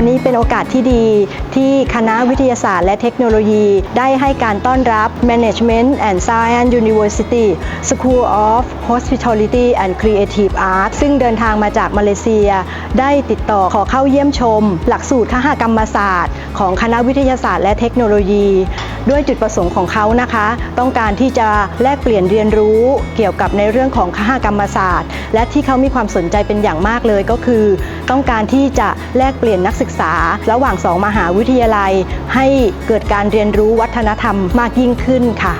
วันนี้เป็นโอกาสที่ดีที่คณะวิทยาศาสตร์และเทคโนโลยี ได้ให้การต้อนรับ Management and Science University School of Hospitality and Creative Arts ซึ่งเดินทางมาจากมาเลเซีย ได้ติดต่อขอเข้าเยี่ยมชม หลักสูตรคหกรรมศาสตร์ ของคณะวิทยาศาสตร์และเทคโนโลยี ด้วยจุดประสงค์ของเขานะคะ ต้องการที่จะแลกเปลี่ยนเรียนรู้เกี่ยวกับในเรื่องของคหกรรมศาสตร์ และที่เขามีความสนใจเป็นอย่างมากเลยก็คือ ต้องการที่จะแลกเปลี่ยนนักศึกษา ระหว่างสองมหาวิทยาลัย ให้เกิดการเรียนรู้วัฒนธรรมมากยิ่งขึ้นค่ะ